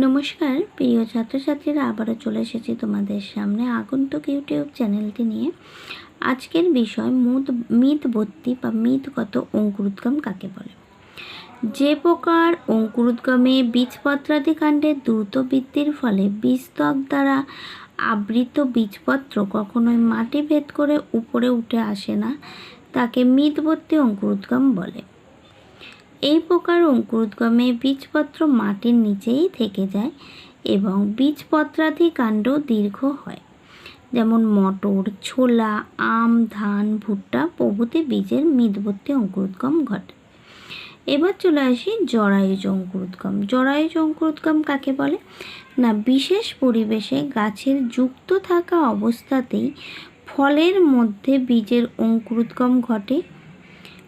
নমস্কার, প্রিয় ছাত্রছাত্রীরা, আবারও চলে এসেছি তোমাদের সামনে আগন্তুক ইউটিউব চ্যানেলটি নিয়ে। আজকের বিষয় মুদ মিত মিতবত্তি বা মিতগত অঙ্কুরোদ্গম কাকে বলে? যে প্রকার অঙ্কুরোদ্গমে বীজপত্রাদি কাণ্ডের দ্রুত বৃদ্ধির ফলে বীজত্বক দ্বারা আবৃত বীজপত্র কখনোই মাটি ভেদ করে উপরে উঠে আসে না, তাকে মিতবর্তী অঙ্কুরোদ্গম বলে। এই প্রকার অঙ্কুরোদ্গমে বীজপত্র মাটির নিচেই থেকে যায় এবং বীজপত্রাদি কাণ্ড দীর্ঘ হয়। যেমন মটর, ছোলা, আম, ধান, ভুট্টা প্রভৃতি বীজের মীতবর্তী অঙ্কুরোদ্গম ঘটে। এবার চলে আসি জরায়ুজ অঙ্কুরোদ্গম। জরায়ুজ অঙ্কুরোদ্গম কাকে বলে? না, বিশেষ পরিবেশে গাছের যুক্ত থাকা অবস্থাতেই ফলের মধ্যে বীজের অঙ্কুরোদ্গম ঘটে।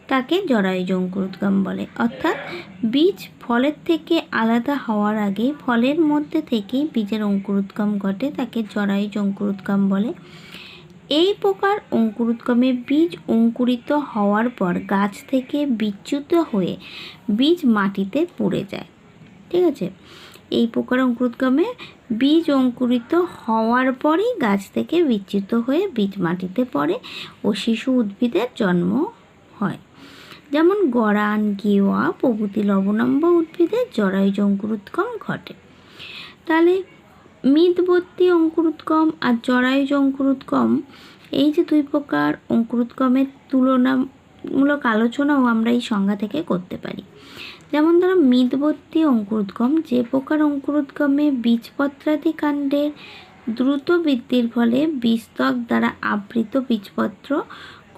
তাকে জরায়ুজ অঙ্কুরোদ্গম বলে। অর্থাৎ বীজ ফলের থেকে আলাদা হওয়ার আগে ফলের মধ্যে থেকেই বীজের অঙ্কুরোদ্গম ঘটে, তাকে জরায়ুজ অঙ্কুরোদ্গম বলে। এই প্রকার অঙ্কুরোদ্গমে বীজ অঙ্কুরিত হওয়ার পর গাছ থেকে বিচ্যুত হয়ে বীজ মাটিতে পড়ে যায়। ঠিক আছে? এই প্রকার অঙ্কুরোদ্গমে বীজ অঙ্কুরিত হওয়ার পরই গাছ থেকে বিচ্যুত হয়ে বীজ মাটিতে পড়ে ও শিশু উদ্ভিদের জন্ম যেমন গড়ান গেওয়া, প্রভৃতি লবণাম্ব উদ্ভিদের জরায়ুজ অঙ্কুরোদ্গম ঘটে। তাহলে মিতবর্তী অঙ্কুরোদ্গম আর জরায়ুজ অঙ্কুরোদ্গম এই যে দুই প্রকার অঙ্কুরোদ্গমের তুলনামূলক আলোচনাও আমরা এই সংজ্ঞা থেকে করতে পারি। যেমন ধরো মিতবর্তী অঙ্কুরোদ্গম, যে প্রকার অঙ্কুরোদ্গমে বীজপত্রাদি কাণ্ডের দ্রুত বৃদ্ধির ফলে বীজত্বক দ্বারা আবৃত বীজপত্র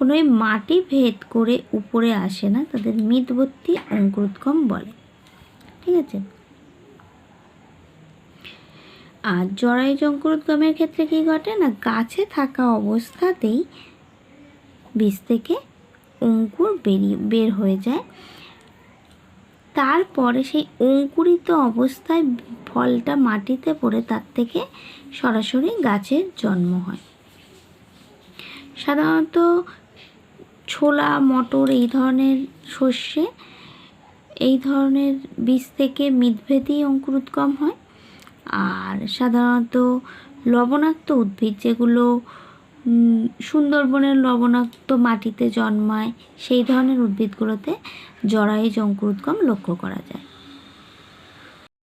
কোনোই মাটি ভেদ করে উপরে আসে না, তাদের মিতবর্তী অঙ্কুরোদ্গম বলে। ঠিক আছে? আর জরায়ুজ অঙ্কুরোদ্গমের ক্ষেত্রে কি ঘটে না, গাছে থাকা অবস্থাতেই বীজ থেকে অঙ্কুর বেরিয়ে, বের হয়ে যায়। তারপরে সেই অঙ্কুরিত অবস্থায় ফলটা মাটিতে পড়ে, তার থেকে সরাসরি গাছের জন্ম হয়। সাধারণত ছোলা, মটর এই ধরনের শস্যে এই ধরনের বীজ থেকে মিদভেদি অঙ্কুরোদ্গম হয়। আর সাধারণত লবণাক্ত উদ্ভিদ যেগুলো সুন্দরবনের লবণাক্ত মাটিতে জন্মায়, সেই ধরনের উদ্ভিদগুলোতে জরায়ুজ অঙ্কুরোদ্গম লক্ষ্য করা যায়।